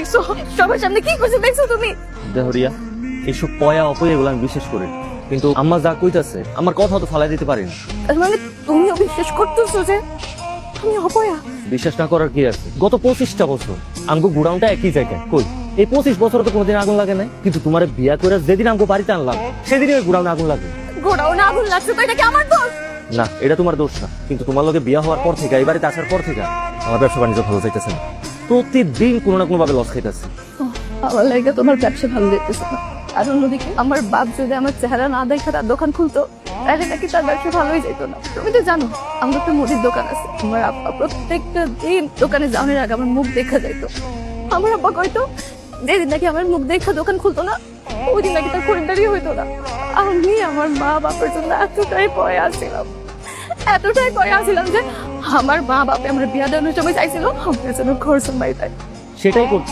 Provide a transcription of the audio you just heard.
দেখছ? সবার সামনে কি করছে? দেখছ তুমি? এইসব পয়া অপয় এগুলো আমি বিশ্বাস করি। কিন্তু আম্মা যা কইতাছে আমার কথা তো ফালাই দিতে মানে তুমিও বিশ্বাস করতেছো যে আমি অপয়া? বিশ্বাস না করার কি আছে? গত পঁচিশটা বছর আমগো গুডাউনটা একই জায়গায়। কই? এই পঁচিশ বছর তো কোনোদিন আগুন লাগে নাই? কিন্তু তোমার বিয়া করে যেদিন আমগো বাড়িতে আনলাম সেদিনই ওই গুডাউনে আগুন লাগে। আগুন লাগছে তো এটা কি আমার দোষ? না এটা তোমার দোষ না। কিন্তু তোমার লগে বিয়া হওয়ার পর থেকে এই বাড়িতে আসার পর থেকে আমার ব্যবসা বাণিজ্য ভালো যাইতেছে না। প্রতিদিন কোনো না কোনো ভাবে লস খাইতেছে আমার লাগে তোমার ব্যবসা ভালো দেখতেছে না। আর অন্যদিকে, আমার বাপ যদি আমার চেহারা না দেখে তার দোকান খুলতো, তাহলে নাকি তার ব্যবসা ভালোই যেত না। তুমি তো জানো, আমার একটা মুদির দোকান আছে। আমার আব্বা প্রত্যেকটা দিন দোকানে যাওয়ার আগে আমার মুখ দেখা যাইতো। আমার আব্বা কইতো, যেদিন নাকি আমার মুখ দেখা দোকান খুলতো না ওই দিন নাকি তার খরিদ্দারি হইতো না। আমি আমার মা বাবার জন্য এতটাই পয়ে আসছিলাম এতটাই করে আসছিলাম যে আমার মা বাপে আমার বিয়া দেওয়ানোর সময় চাইছিল, আমার যেন তাই সেটাই করতে